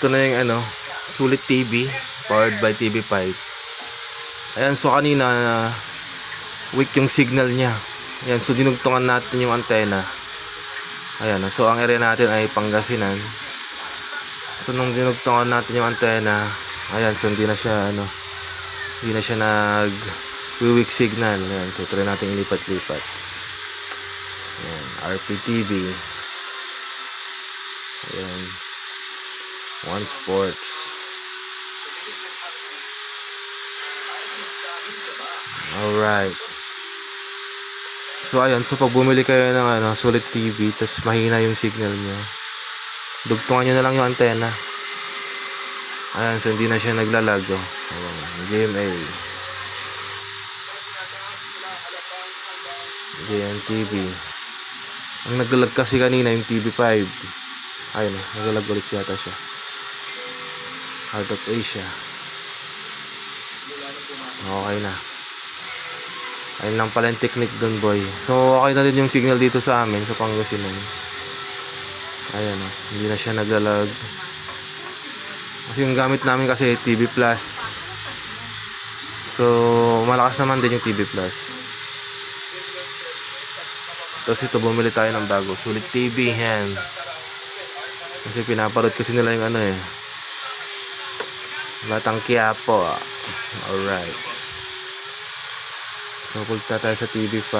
Ito na yung ano, Sulit TV, powered by TV5. Ayan, so kanina, weak yung signal niya. Ayan, so dinugtungan natin yung antena. Ayan, so ang area natin ay Pangasinan. So nung dinugtungan natin yung antena, ayan, so hindi na siya, ano, hindi na siya nag weak signal. Ayan, so try natin ilipat-lipat. Ayan, RPTV. Ayan. One Sports. Alright. So ayun, so pag bumili kayo ng ano, sulit TV, tas mahina yung signal nyo, dugtungan nyo na lang yung antena. Ayan, so hindi na siya naglalag. Oh. Ayan, GMA. JNTV. Ang naglalag kasi kanina yung TV5. Ayun, naglalag ulit yata siya. Out of Asia. Okay na. Ayun lang pala yung technique dun, boy. So, okay na din yung signal dito sa amin, sa Pangasinan. Ayan, oh. Hindi na siya naglalag. Kasi yung gamit namin kasi TV Plus. So, malakas naman din yung TV Plus. Tapos ito, bumili tayo ng bago. Sulit TV, yan. Kasi pinaparod kasi nila yung ano eh. Batang Quiapo. ah. Alright. So, punta tayo sa TV5.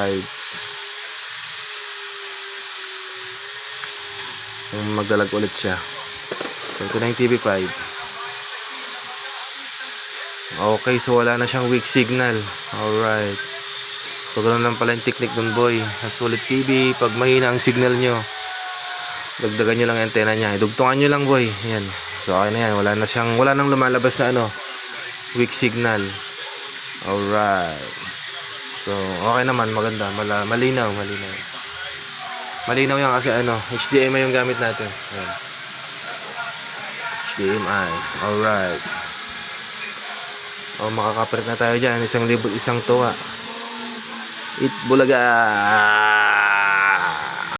Kung magdalag ulit siya. So, ito na yung TV5. Okay, so wala na siyang weak signal. Alright. So, ganun lang pala yung technique dun, boy. Sa sulit TV, pag mahina ang signal nyo, dagdagan nyo lang yung antena niya. Idugtungan nyo lang, boy. Yan. So, okay yan. Wala na siyang, wala nang lumalabas na ano, weak signal. Alright. So, okay naman. Maganda. Mala, malinaw, malinaw. Malinaw yan kasi ano, HDMI yung gamit natin. Ayan. HDMI. Alright. O, makakapalit na tayo dyan. Isang libo, isang tuwa. It Bulaga.